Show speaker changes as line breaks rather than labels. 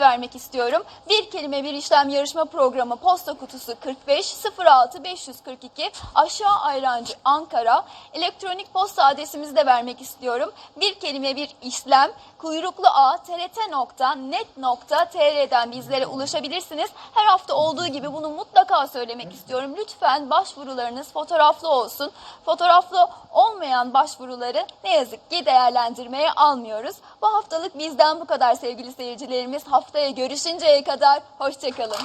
vermek istiyorum. Bir kelime bir işlem yarışma programı posta kutusu 45 06 542 aşağı Ayrancı Ankara. Elektronik posta adresimizi de vermek istiyorum. Bir kelime bir işlem kuyruklu a trt.net.tr'den bizlere ulaşabilirsiniz. Her hafta olduğu gibi bunu mutlaka söylemek istiyorum. Lütfen başvurularınız fotoğraflı olsun. Fotoğraflı olmayan başvuruları ne yazık ki değerlendirmeye almıyoruz. Bu haftalık bizden bu kadar sevgili seyircilerimiz. Haftaya görüşünceye kadar hoşçakalın.